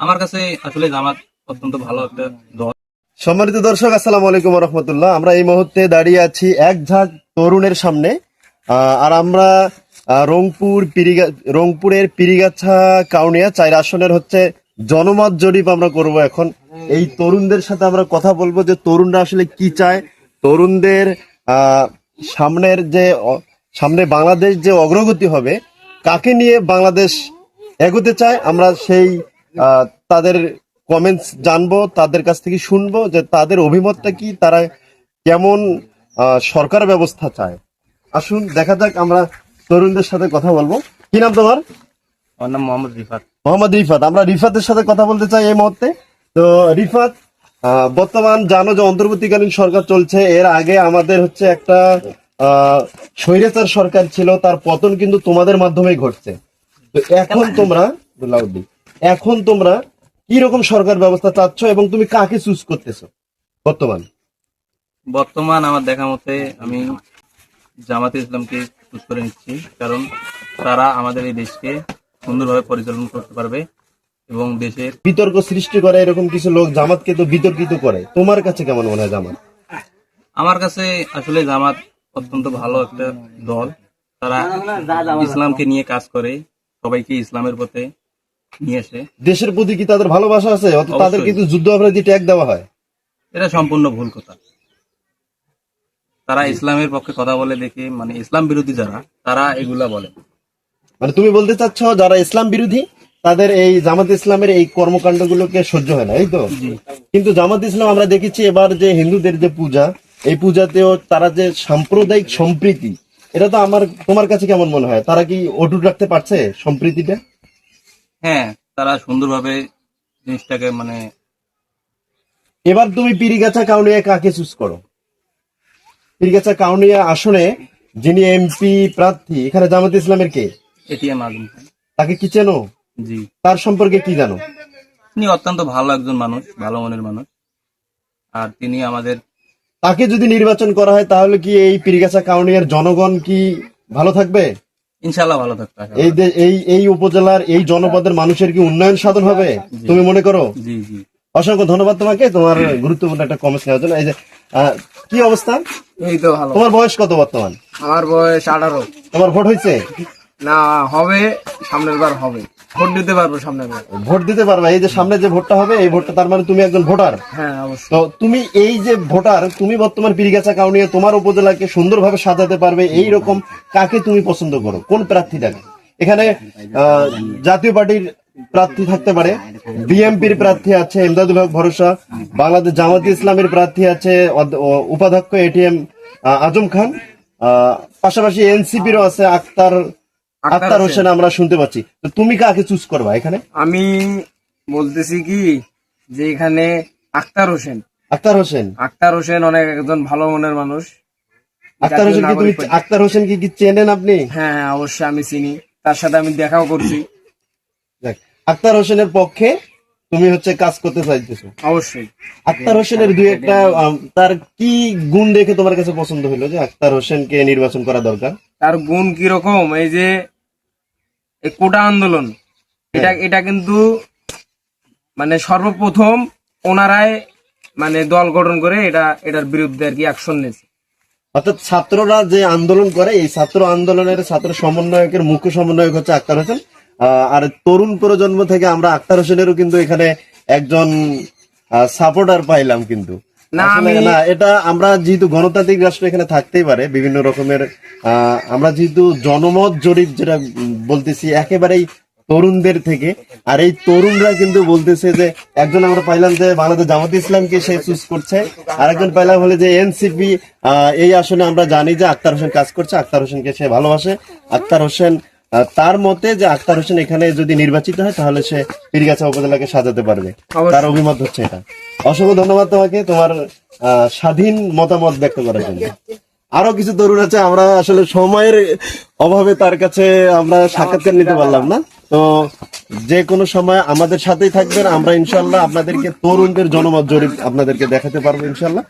আমার কাছে আসলে জামাত অত্যন্ত ভালো একটা দল। সম্মানিত দর্শক, আসসালামু আলাইকুম রহমতুল্লাহ আমরা এই মুহূর্তে দাঁড়িয়ে আছি এক ঝাঁক তরুণের সামনে। আর আমরা রংপুর পিরিগা, রংপুরের পিরিগাছা কাউনিয়া, চার আসনের হচ্ছে জনমত জরিপ আমরা করব এখন। এই তরুণদের সাথে আমরা কথা বলব যে তরুণরা আসলে কি চায়। তরুণদের সামনের যে সামনে বাংলাদেশ যে অগ্রগতি হবে, কাকে নিয়ে বাংলাদেশ এগোতে চায়, আমরা সেই তাদের কমেন্টস জানব তাদের কাছ থেকে শুনব যে তাদের অভিমতটা কি তারা কেমন সরকার ব্যবস্থা চায়। আসুন দেখা যাক আমরা তরুণদের সাথে কথা বলব। কি নাম তোমার? আমার নাম মোহাম্মদ রিফাত। মোহাম্মদ রিফাত। আমরা রিফাতের সাথে কথা বলতে চাই এই মুহূর্তে। তো রিফাত বর্তমান জানো যে অন্তর্বর্তীকালীন সরকার চলছে এর আগে আমাদের হচ্ছে একটা আহ, স্বৈরাচার সরকার ছিল তার পতন কিন্তু তোমাদের মাধ্যমেই ঘটছে। তো এখন তোমরা এখন তোমরা কি রকম সরকার ব্যবস্থা চাচ্ছ এবং তুমি কাকে চুজ করতেছো? বর্তমান। বর্তমান আমার দেখা মতে আমি জামাতে ইসলামকে চুজ করে নিচ্ছি কারণ তারা আমাদের এই দেশকে সুন্দরভাবে পরিচালনা করতে পারবে এবং দেশের বিতর্ক সৃষ্টি করে এরকম কিছু লোক জামাতকে তো বিতর্কিত করে। তোমার কাছে কেমন মনে হয় জামাত? আমার কাছে আসলে জামাত অত্যন্ত ভালো একটা দল। তারা ইসলামকে নিয়ে কাজ করে সবাইকে ইসলামের পথে দেশের প্রতি কি তাদের ভালোবাসা আছে? অত তাদের কিন্তু যুদ্ধ অপরাধী ট্যাগ দেওয়া হয়। এটা সম্পূর্ণ ভুল কথা। তারা ইসলামের পক্ষে কথা বলে দেখে মানে ইসলাম বিরোধী যারা তারা এগুলা বলে। মানে তুমি বলতে চাচ্ছ যারা ইসলাম বিরোধী তাদের এই জামাত ইসলামের এই কর্মকাণ্ডগুলোকে সহ্য হয় না এই তো? কিন্তু জামাত ইসলাম আমরা দেখেছি এবার যে হিন্দুদের যে পূজা এই পূজাতেও তারা যে সাম্প্রদায়িক সম্প্রীতি এটা তো আমার তোমার কাছে কেমন মনে হয়? তারা কি অটুট রাখতে পারছে সম্প্রীতিটা? হ্যাঁ তারা সুন্দরভাবে জিনিসটাকে মানে এবার তুমি পিরিগাছা কাউনিয়া কাকে চুজ করো? পিরিগাছা কাউনিয়া আসনে যিনি এমপি প্রার্থী এখানে জামাত ইসলামের কে? এটিএম আজম খান। তাকে কি চেনো? জি। তার সম্পর্কে কি জানো? তিনি অত্যন্ত ভালো একজন মানুষ ভালো মনের মানুষ। আর তিনি আমাদের তাকে যদি নির্বাচন করা হয় তাহলে কি এই পিরিগাছা কাউনিয়ার জনগণ কি ভালো থাকবে? ইনশাল্লাহ ভালো থাকতে এই এই এই উপজেলার এই জনপদের মানুষের কি উন্নয়ন সাধন হবে? তুমি মনে করো? জি জি। অসংখ্য ধন্যবাদ তোমাকে তোমার গুরুত্বপূর্ণ একটা কমেন্ট নেওয়ার জন্য। এই যে কি অবস্থা? এই তো ভালো। তোমার বয়স কত বর্তমান? আমার বয়স আঠারো। তোমার ভোট হয়েছে? না হবে সামনের বার হবে। ভোট দিতে পারব সামনের ভোট দিতে পারবে এই যে সামনে যে ভোটটা হবে এই ভোটটা তার মানে তুমি একজন ভোটার। হ্যাঁ অবশ্যই। তো তুমি এই যে ভোটার তুমি বর্তমান পিরিগাছা কাউনিয়া তোমার উপজেলাকে সুন্দরভাবে সাজাতে পারবে এই রকম কাকে তুমি পছন্দ করো? কোন প্রার্থীটাকে এখানে জাতীয় পার্টির প্রার্থী থাকতে পারে। বিএমপির প্রার্থী আছে এমদাদুল হক ভরসা। বাংলাদেশ জামাত ইসলামের প্রার্থী আছে উপাধ্যক্ষ এটিএম আজম খান। আহ, পাশাপাশি এনসিপিরও আছে আক্তার আক্তার হোসেন আমরা শুনতে পাচ্ছি। তো তুমি কাকে চুজ করবা এখানে? আমি বলতেছি কি যে এখানে আক্তার হোসেন। আক্তার হোসেন? আক্তার হোসেন অনেক একজন ভালো মনের মানুষ। আক্তার হোসেন কি তুমি আক্তার হোসেন কি কি চেনেন আপনি? হ্যাঁ হ্যাঁ অবশ্যই আমি চিনি। তার সাথে আমি দেখাও করছি। দেখ, আক্তার হোসেনের পক্ষে তুমি হচ্ছে কাজ করতে চাইতেছো। অবশ্যই। আক্তার হোসেনের দুই একটা তার কি গুণ দেখে তোমার কাছে পছন্দ হলো যে আক্তার হোসেনকে নির্বাচন করা দরকার? তার গুণ কীরকম? এই যে এই কোটা আন্দোলন এটা এটা কিন্তু মানে সর্বপ্রথম ওনারাই মানে দল গঠন করে এটা এটার বিরুদ্ধে আর কি অ্যাকশন নিয়েছে। অর্থাৎ ছাত্ররা যে আন্দোলন করে এই ছাত্র আন্দোলনের ছাত্র সমন্বয়কের মুখ্য সমন্বয়ক হচ্ছে আক্তার হোসেন। আহ, আর তরুণ প্রজন্ম থেকে আমরা আক্তার হোসেনেরও কিন্তু এখানে একজন সাপোর্টার পাইলাম কিন্তু। না, এটা আমরা যেহেতু গণতান্ত্রিক রাষ্ট্র এখানে থাকতেই পারে বিভিন্ন রকমের আমরা যেহেতু জনমত জরিপ যেটা বলতেছি একেবারেই তরুণদের থেকে। আর এই তরুণরা কিন্তু বলতেছে যে একজন আমরা পাইলাম যে বাংলাদেশ জামাত ইসলামকে সে চুজ করছে আর একজন পাইলাম হলে যে এনসিপি এই আসনে আমরা জানি যে আক্তার হোসেন কাজ করছে আক্তার হোসেনকে সে ভালোবাসে। আক্তার হোসেন তার মতে যে আক্তার হোসেন এখানে যদি নির্বাচিত হয় তাহলে সে পীরগাছা উপজেলাকে সাজাতে পারবে। তার অভিমত হচ্ছে এটা। অসংখ্য ধন্যবাদ তোমাকে তোমার স্বাধীন মতামত ব্যক্ত করার জন্য। আরও কিছু তরুণ আছে আমরা আসলে সময়ের অভাবে তার কাছে আমরা সাক্ষাৎকার নিতে পারলাম না। তো যে কোনো সময় আমাদের সাথেই থাকবেন আমরা ইনশাল্লাহ আপনাদেরকে তরুণদের জনমত জরিপ আপনাদেরকে দেখাতে পারব ইনশাল্লাহ